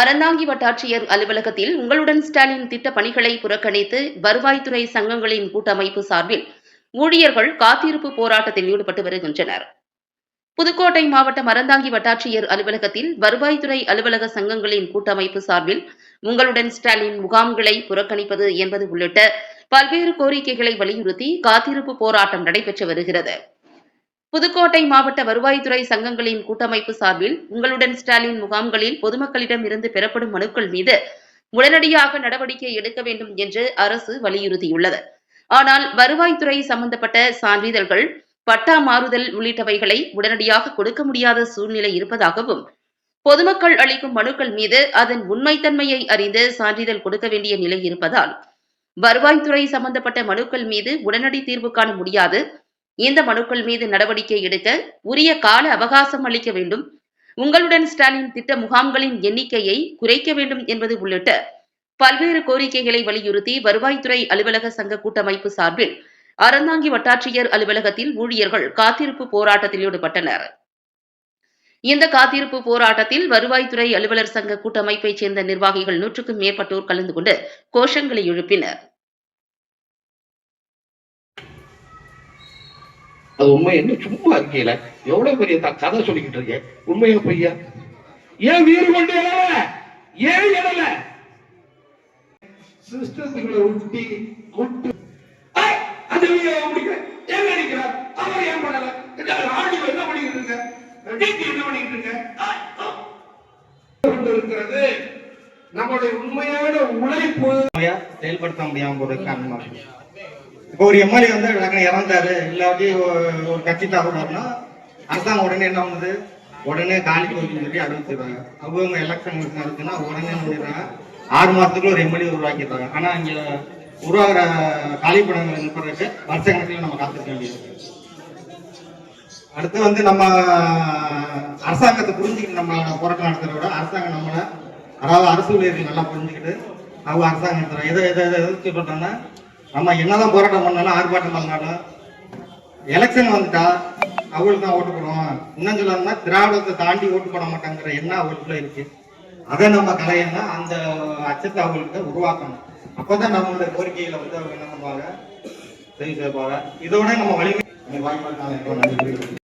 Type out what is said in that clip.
அறந்தாங்கி வட்டாட்சியர் அலுவலகத்தில் உங்களுடன் ஸ்டாலின் திட்ட பணிகளை புறக்கணித்து வருவாய்த்துறை சங்கங்களின் கூட்டமைப்பு சார்பில் ஊழியர்கள் காத்திருப்பு போராட்டத்தில் ஈடுபட்டு வருகின்றனர். புதுக்கோட்டை மாவட்டம் அறந்தாங்கி வட்டாட்சியர் அலுவலகத்தில் வருவாய்த்துறை அலுவலக சங்கங்களின் கூட்டமைப்பு சார்பில் உங்களுடன் ஸ்டாலின் முகாம்களை புறக்கணிப்பது என்பது உள்ளிட்ட பல்வேறு கோரிக்கைகளை வலியுறுத்தி காத்திருப்பு போராட்டம் நடைபெற்று வருகிறது. புதுக்கோட்டை மாவட்ட வருவாய்த்துறை சங்கங்களின் கூட்டமைப்பு சார்பில் உங்களுடன் ஸ்டாலின் முகாம்களில் பொதுமக்களிடம் இருந்து பெறப்படும் மனுக்கள் மீது உடனடியாக நடவடிக்கை எடுக்க வேண்டும் என்று அரசு வலியுறுத்தியுள்ளது. ஆனால் வருவாய்த்துறை சம்பந்தப்பட்ட சான்றிதழ்கள் பட்டா மாறுதல் உள்ளிட்டவைகளை உடனடியாக கொடுக்க முடியாத சூழ்நிலை இருப்பதாகவும் பொதுமக்கள் அளிக்கும் மனுக்கள் மீது அதன் உண்மைத்தன்மையை அறிந்து சான்றிதழ் கொடுக்க வேண்டிய நிலை இருப்பதால் வருவாய்த்துறை சம்பந்தப்பட்ட மனுக்கள் மீது உடனடி தீர்வு காண முடியாது. இந்த மனுக்கள் மீது நடவடிக்கை எடுக்க உரிய கால அவகாசம் அளிக்க வேண்டும். உங்களுடன் ஸ்டாலின் திட்ட முகாம்களின் எண்ணிக்கையை குறைக்க வேண்டும் என்பது உள்ளிட்ட பல்வேறு கோரிக்கைகளை வலியுறுத்தி வருவாய்த்துறை அலுவலக சங்க கூட்டமைப்பு சார்பில் அறந்தாங்கி வட்டாட்சியர் அலுவலகத்தில் ஊழியர்கள் காத்திருப்பு போராட்டத்தில் ஈடுபட்டனர். இந்த காத்திருப்பு போராட்டத்தில் வருவாய்த்துறை அலுவலர் சங்க கூட்டமைப்பைச் சேர்ந்த நிர்வாகிகள் நூற்றுக்கும் மேற்பட்டோர் கலந்து கொண்டு கோஷங்களை எழுப்பினர். அது உண்மை என்ன சும்மா இருக்கையில எவ்வளவு பெரிய கதை சொல்லிக்கிட்டு இருக்கேன். உண்மையா பொய்யா? ஏன் வீறு கொண்டு எழல? ஏன் எழல? சிஸ்டத்துக்குள்ள உட்டி முட்டு அந்த வீடியோ முடிக்கிறேன் ஏன் அடிக்கிறார் அவர் ஏன் பண்ணல? இந்த ஆடியோ என்ன பண்ணிக்கிட்டு இருக்க? என்ன பண்ணிக்கிட்டு இருக்க? ஐ, இருக்கிறது நம்மளுடைய உண்மையான உழைப்பு. செயல்படுத்த முடியாம ஒரு காரணமாக இப்போ ஒரு எம்எல்ஏ வந்து டக்குனு இறந்தாரு இல்லாட்டி ஒரு ஒரு கட்சி தகவல்னா அரசாங்கம் உடனே என்ன பண்ணுது? உடனே காலி கோரிக்கை சொல்லி அறிவிச்சிடுறாங்க அவங்க எலெக்ஷன் நடக்குன்னா உடனே முடிடுறாங்க ஆறு மாதத்துக்குள்ள ஒரு எம்எல்ஏ உருவாக்கிடுறாங்க. ஆனால் இங்கே உருவாகிற காலி படங்கள் நிற்பதற்கு வருஷ கணக்கில் நம்ம காத்திருக்க வேண்டியது அடுத்து வந்து நம்ம அரசாங்கத்தை புரிஞ்சுக்கிட்டு நம்ம போராட்டம் நடத்துறத விட அரசாங்கம் நம்மளை அதாவது அரசு ஊழியர்கள் நல்லா புரிஞ்சுக்கிட்டு அவங்க அரசாங்கம் நடத்துகிறாங்க எதை எதை எதை எதிர்த்து சொல்றோம்னா நம்ம என்னதான் போராட்டம் பண்ணாலும் ஆர்ப்பாட்டம் பண்ணாலும் எலெக்ஷன் வந்துட்டா அவளுக்கு தான் ஓட்டு போடுவோம். இன்னும் சொல்லணும்னா திராவிடத்தை தாண்டி ஓட்டு போட மாட்டாங்கிற எண்ணம் அவளுக்குள்ள இருக்கு. அதை நம்ம கலையனா அந்த அச்சத்தை அவங்கள்ட்ட உருவாக்கணும். அப்பதான் நம்மளுடைய கோரிக்கையில வந்து அவங்க என்ன பண்ணுவாங்க செய்ய செய்வாங்க இதோட நம்ம வலிமை வாய்ப்பு